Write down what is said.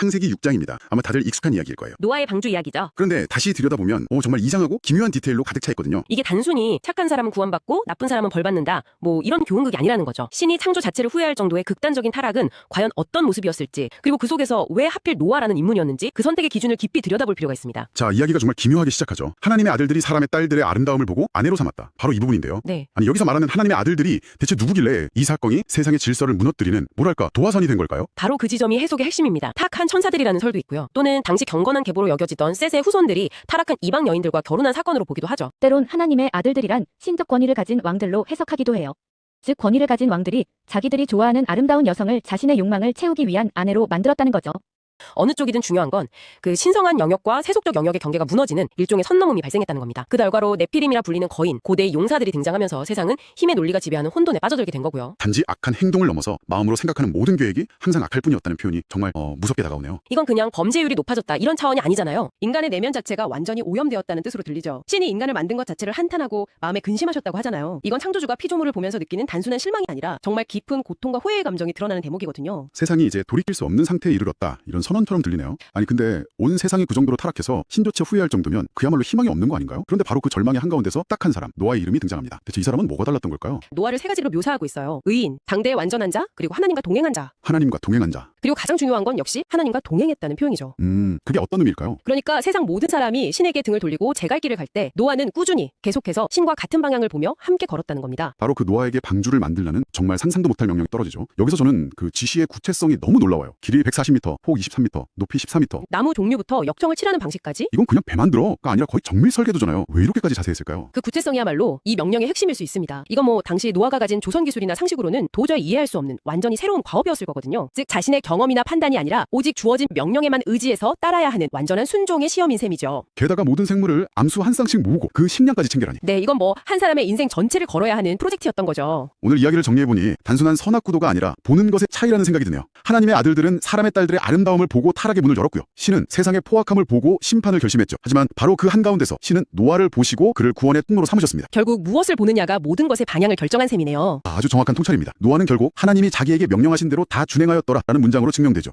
창세기 6장입니다. 아마 다들 익숙한 이야기일 거예요. 노아의 방주 이야기죠. 그런데 다시 들여다보면 어, 정말 이상하고 기묘한 디테일로 가득 차 있거든요. 이게 단순히 착한 사람은 구원받고 나쁜 사람은 벌받는다. 뭐 이런 교훈극이 아니라는 거죠. 신이 창조 자체를 후회할 정도의 극단적인 타락은 과연 어떤 모습이었을지, 그리고 그 속에서 왜 하필 노아라는 인물이었는지 그 선택의 기준을 깊이 들여다볼 필요가 있습니다. 자, 이야기가 정말 기묘하게 시작하죠. 하나님의 아들들이 사람의 딸들의 아름다움을 보고 아내로 삼았다. 바로 이 부분인데요. 네. 아니 여기서 말하는 하나님의 아들들이 대체 누구길래 이 사건이 세상의 질서를 무너뜨리는 뭐랄까 도화선이 된 걸까요? 바로 그 지점이 해석의 핵심입니다. 타락한 천사들이라는 설도 있고요. 또는 당시 경건한 계보로 여겨지던 셋의 후손들이 타락한 이방 여인들과 결혼한 사건으로 보기도 하죠. 때론 하나님의 아들들이란 신적 권위를 가진 왕들로 해석하기도 해요. 즉 권위를 가진 왕들이 자기들이 좋아하는 아름다운 여성을 자신의 욕망을 채우기 위한 아내로 만들었다는 거죠. 어느 쪽이든 중요한 건 그 신성한 영역과 세속적 영역의 경계가 무너지는 일종의 선 넘음이 발생했다는 겁니다. 그 결과로 네피림이라 불리는 거인, 고대의 용사들이 등장하면서 세상은 힘의 논리가 지배하는 혼돈에 빠져들게 된 거고요. 단지 악한 행동을 넘어서 마음으로 생각하는 모든 계획이 항상 악할 뿐이었다는 표현이 정말 어, 무섭게 다가오네요. 이건 그냥 범죄율이 높아졌다 이런 차원이 아니잖아요. 인간의 내면 자체가 완전히 오염되었다는 뜻으로 들리죠. 신이 인간을 만든 것 자체를 한탄하고 마음에 근심하셨다고 하잖아요. 이건 창조주가 피조물을 보면서 느끼는 단순한 실망이 아니라 정말 깊은 고통과 후회의 감정이 드러나는 대목이거든요. 세상이 이제 돌이킬 수 없는 상태에 이르렀다. 이런 선언처럼 들리네요. 아니 근데 온 세상이 그 정도로 타락해서 신조차 후회할 정도면 그야말로 희망이 없는 거 아닌가요? 그런데 바로 그 절망의 한가운데서 딱 한 사람, 노아의 이름이 등장합니다. 대체 이 사람은 뭐가 달랐던 걸까요? 노아를 세 가지로 묘사하고 있어요. 의인, 당대의 완전한 자, 그리고 하나님과 동행한 자. 하나님과 동행한 자. 그리고 가장 중요한 건 역시 하나님과 동행했다는 표현이죠. 음, 그게 어떤 의미일까요? 그러니까 세상 모든 사람이 신에게 등을 돌리고 제갈 길을 갈 때 노아는 꾸준히 계속해서 신과 같은 방향을 보며 함께 걸었다는 겁니다. 바로 그 노아에게 방주를 만들라는 정말 상상도 못할 명령이 떨어지죠. 여기서 저는 그 지시의 구체성이 너무 놀라워요. 길이 140m, 폭 23m, 높이 14m. 나무 종류부터 역청을 칠하는 방식까지 이건 그냥 배 만들어가 아니라 거의 정밀 설계도잖아요. 왜 이렇게까지 자세했을까요? 그 구체성이야말로 이 명령의 핵심일 수 있습니다. 이건 뭐 당시 노아가 가진 조선 기술이나 상식으로는 도저히 이해할 수 없는 완전히 새로운 과업이었을 거거든요. 즉 자신의 경험이나 판단이 아니라 오직 주어진 명령에만 의지해서 따라야 하는 완전한 순종의 시험인 셈이죠. 게다가 모든 생물을 암수 한 쌍씩 모으고 그 식량까지 챙겨라니. 네, 이건 뭐 한 사람의 인생 전체를 걸어야 하는 프로젝트였던 거죠. 오늘 이야기를 정리해보니 단순한 선악구도가 아니라 보는 것의 차이라는 생각이 드네요. 하나님의 아들들은 사람의 딸들의 아름다움을 보고 타락의 문을 열었고요. 신은 세상의 포악함을 보고 심판을 결심했죠. 하지만 바로 그 한가운데서 신은 노아를 보시고 그를 구원의 통로로 삼으셨습니다. 결국 무엇을 보느냐가 모든 것의 방향을 결정한 셈이네요. 아주 정확한 통찰입니다. 노아는 결국 하나님이 자기에게 명령하신 대로 다 준행하였더라 라는 문장 으로 증명되죠.